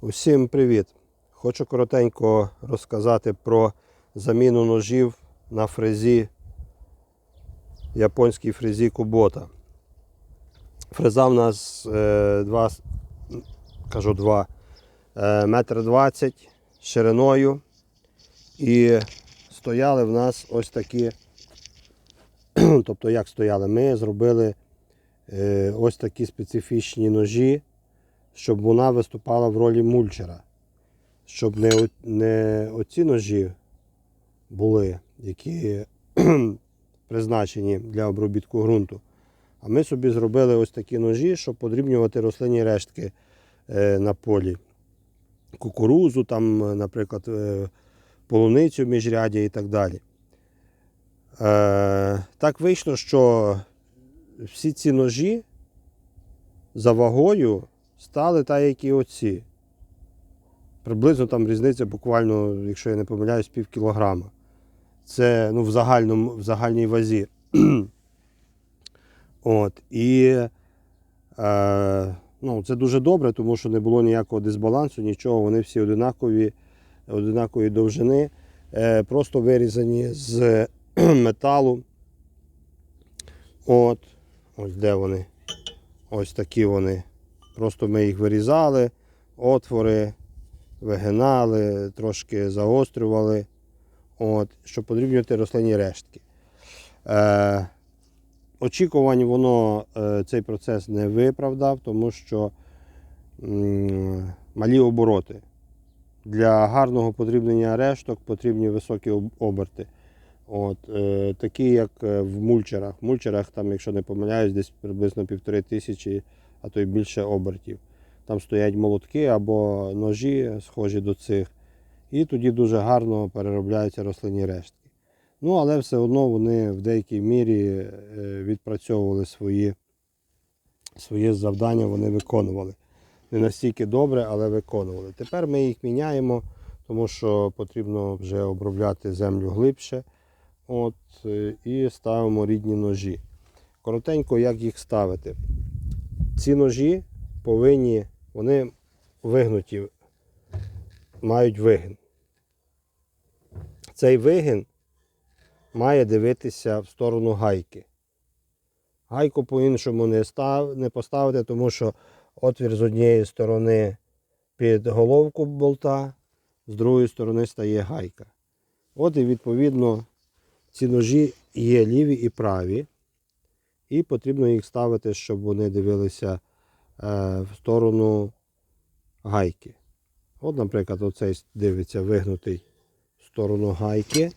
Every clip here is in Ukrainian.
Усім привіт! Хочу коротенько розказати про заміну ножів на фрезі, японській фрезі Кубота. Фреза в нас е, 2, кажу 2, е, метр 20 шириною. І стояли в нас ось такі. Тобто, як стояли, ми зробили е, ось такі специфічні ножі щоб вона виступала в ролі мульчера. Щоб не, не оці ножі були, які призначені для обробітку ґрунту. А ми собі зробили ось такі ножі, щоб подрібнювати рослинні рештки е, на полі. Кукурузу, там, наприклад, е, полуницю міжрядя і так далі. Е, так вийшло, що всі ці ножі за вагою стали так, як і оці. Приблизно там різниця буквально, якщо я не помиляюсь, пів кілограма. Це ну, в, загальному, в загальній вазі. От, і е, ну, це дуже добре, тому що не було ніякого дисбалансу, нічого. Вони всі одинакові, одинакової довжини, е, просто вирізані з металу. От, ось де вони. Ось такі вони. Просто ми їх вирізали, отвори, вигинали, трошки загострювали, от, щоб подрібнювати рослинні рештки. Е, очікувань воно е, цей процес не виправдав, тому що м, малі обороти. Для гарного подрібнення решток потрібні високі оберти. От, е, такі, як е, в мульчерах. В мульчерах, там, якщо не помиляюсь, десь приблизно півтори тисячі а то й більше обертів. Там стоять молотки або ножі, схожі до цих. І тоді дуже гарно переробляються рослинні рештки. Ну, але все одно вони в деякій мірі е, відпрацьовували свої, своє завдання, вони виконували. Не настільки добре, але виконували. Тепер ми їх міняємо, тому що потрібно вже обробляти землю глибше. От, е, і ставимо рідні ножі. Коротенько, як їх ставити. Ці ножі повинні, вони вигнуті, мають вигин. Цей вигин має дивитися в сторону гайки. Гайку по-іншому не, став, не поставити, тому що отвір з однієї сторони під головку болта, з другої сторони стає гайка. От і відповідно ці ножі є ліві і праві. І потрібно їх ставити, щоб вони дивилися е, в сторону гайки. От, наприклад, оцей дивиться вигнутий в сторону гайки.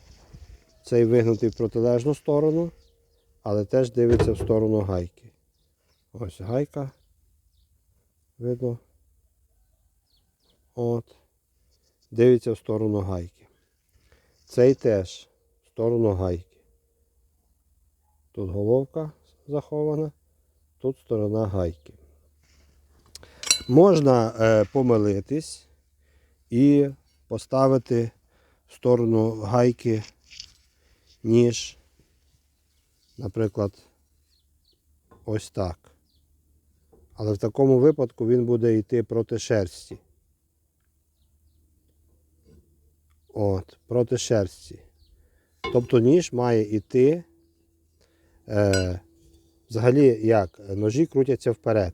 Цей вигнутий в протилежну сторону, але теж дивиться в сторону гайки. Ось гайка. Видно. От. Дивиться в сторону гайки. Цей теж в сторону гайки. Тут головка захована, тут сторона гайки. Можна е, помилитись і поставити в сторону гайки ніж, наприклад, ось так. Але в такому випадку він буде йти проти шерсті. От, проти шерсті. Тобто ніж має йти Е, взагалі, як ножі крутяться вперед.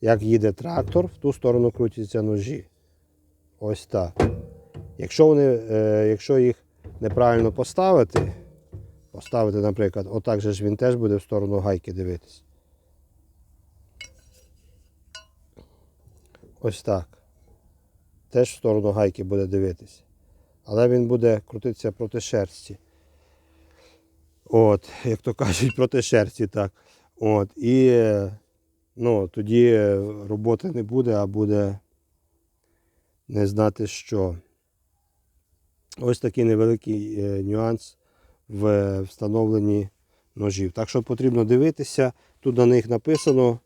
Як їде трактор, в ту сторону крутяться ножі. Ось так. Якщо, вони, е, якщо їх неправильно поставити, поставити, наприклад, отак же ж він теж буде в сторону гайки дивитись. Ось так. Теж в сторону гайки буде дивитись. Але він буде крутитися проти шерсті. От, як то кажуть, проти шерсті, так. От, і е, ну, тоді роботи не буде, а буде не знати що. Ось такий невеликий е, нюанс в встановленні ножів. Так що потрібно дивитися. Тут на них написано,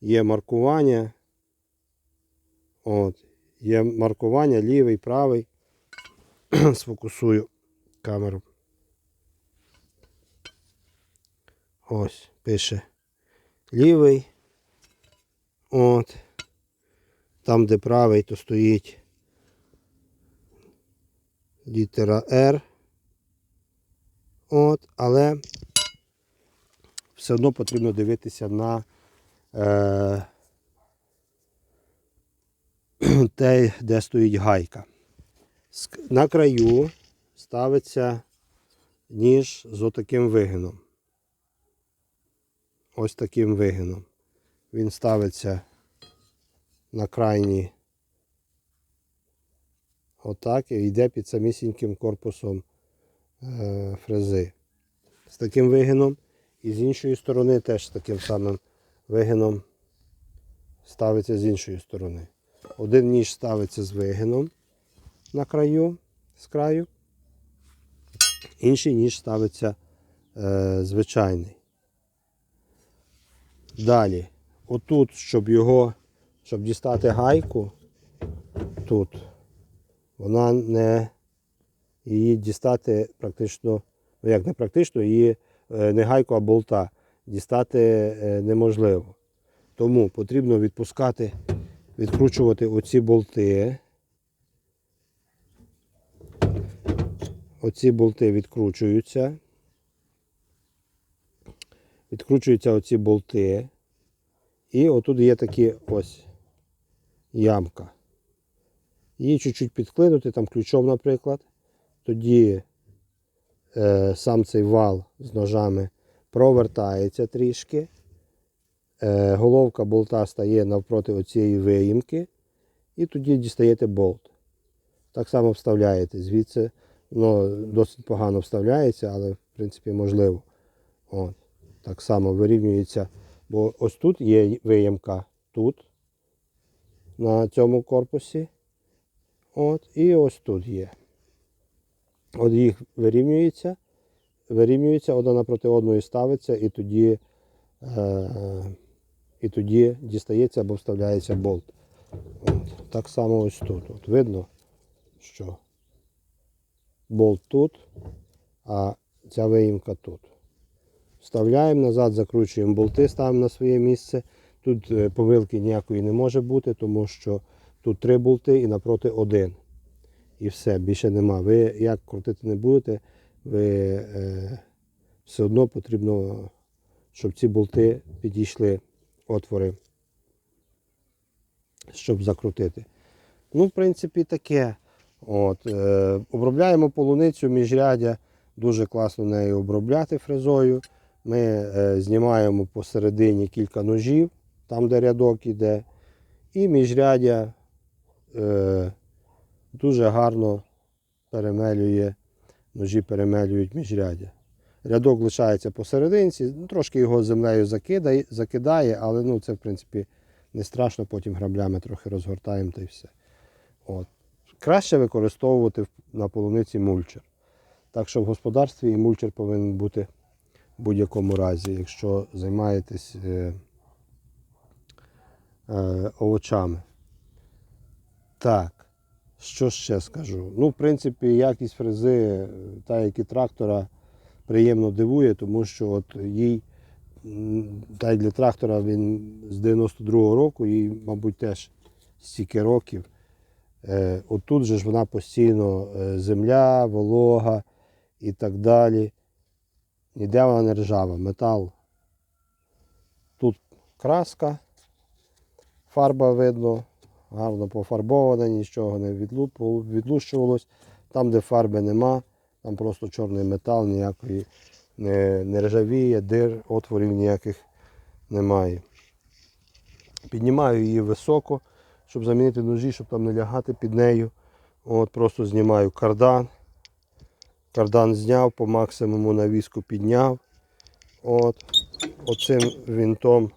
є маркування. От, є маркування лівий, правий. Сфокусую камеру. Ось, пише лівий. От. Там, де правий, то стоїть літера R. От, але все одно потрібно дивитися на е, те, де стоїть гайка. На краю ставиться ніж з отаким вигином. Ось таким вигином. Він ставиться на крайній отак і йде під самісіньким корпусом е, фрези. З таким вигином. І з іншої сторони теж з таким самим вигином ставиться з іншої сторони. Один ніж ставиться з вигином на краю, з краю. Інший ніж ставиться е, звичайний. Далі, отут, щоб його, щоб дістати гайку, тут, вона не її дістати практично, ну як не практично, її е, не гайку, а болта дістати е, неможливо. Тому потрібно відпускати, відкручувати оці болти. Оці болти відкручуються. Відкручуються оці болти. І отут є такі ось ямка. Її чуть-чуть підклинути, там ключом, наприклад. Тоді е, сам цей вал з ножами провертається трішки. Е, головка болта стає навпроти оцієї виїмки. І тоді дістаєте болт. Так само вставляєте. Звідси ну, досить погано вставляється, але в принципі можливо. От. Так само вирівнюється. Бо ось тут є виємка тут, на цьому корпусі. От, і ось тут є. От їх вирівнюється, вирівнюється, одна напроти одної ставиться, і тоді, е, і тоді дістається або вставляється болт. От. Так само ось тут. От видно, що болт тут, а ця виїмка тут. Вставляємо назад, закручуємо болти, ставимо на своє місце. Тут е, помилки ніякої не може бути, тому що тут три болти і напроти один. І все, більше нема. Ви як крутити не будете, ви е, все одно потрібно, щоб ці болти підійшли отвори, щоб закрутити. Ну, в принципі, таке. От, е, обробляємо полуницю міжрядя. Дуже класно нею обробляти фрезою. Ми е, знімаємо посередині кілька ножів, там де рядок іде. І міжрядя е, дуже гарно перемелює, ножі перемелюють міжрядя. Рядок лишається посерединці, ну, трошки його землею закидає, закидає, але ну, це в принципі не страшно, потім граблями трохи розгортаємо та й все. От. Краще використовувати на полуниці мульчер. Так що в господарстві і мульчер повинен бути в будь-якому разі, якщо займаєтесь е, е, овочами. Так, що ще скажу? Ну, в принципі, якість фрези, е, та як і трактора, приємно дивує, тому що от їй, та й для трактора він з 92-го року, їй, мабуть, теж стільки років. Е, Отут же ж вона постійно е, земля, волога і так далі. Ніде вона не ржава, метал. Тут краска, фарба видно, гарно пофарбована, нічого не відлущувалось. Там, де фарби нема, там просто чорний метал, ніякої не, не ржавіє, дир, отворів ніяких немає. Піднімаю її високо, щоб замінити ножі, щоб там не лягати під нею. От Просто знімаю кардан. Кардан зняв, по максимуму навіску підняв. От. Оцим гвинтом,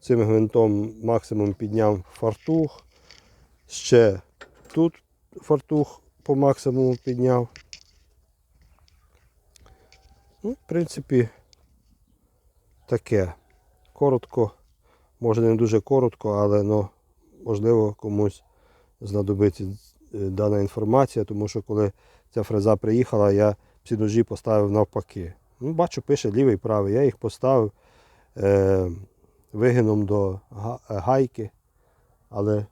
цим гвинтом максимум підняв фартух. Ще тут фартух по максимуму підняв. Ну, в принципі, таке. Коротко, може не дуже коротко, але ну, можливо комусь знадобиться дана інформація, тому що коли ця фреза приїхала, я ці ножі поставив навпаки. Ну, бачу, пише лівий правий. Я їх поставив е, вигином до е, гайки, але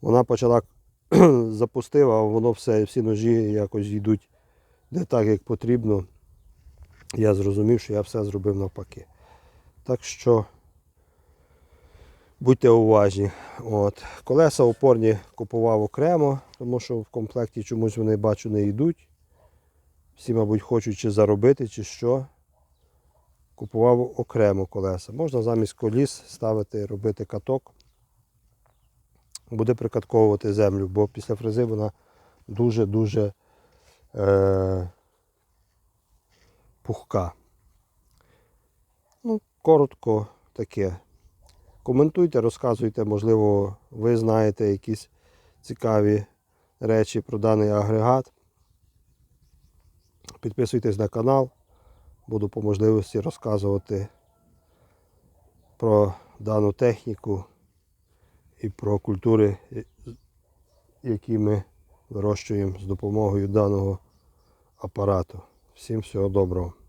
вона почала запустила, а воно все, всі ножі якось йдуть не так, як потрібно. Я зрозумів, що я все зробив навпаки. Так що будьте уважні. От. Колеса опорні купував окремо, тому що в комплекті чомусь вони бачу не йдуть. Всі, мабуть, хочуть чи заробити, чи що. Купував окремо колеса. Можна замість коліс ставити, робити каток. Буде прикатковувати землю, бо після фрези вона дуже-дуже е- пухка. Ну, коротко таке. Коментуйте, розказуйте, можливо, ви знаєте якісь цікаві речі про даний агрегат. Підписуйтесь на канал. Буду по можливості розказувати про дану техніку і про культури, які ми вирощуємо з допомогою даного апарату. Всім всього доброго.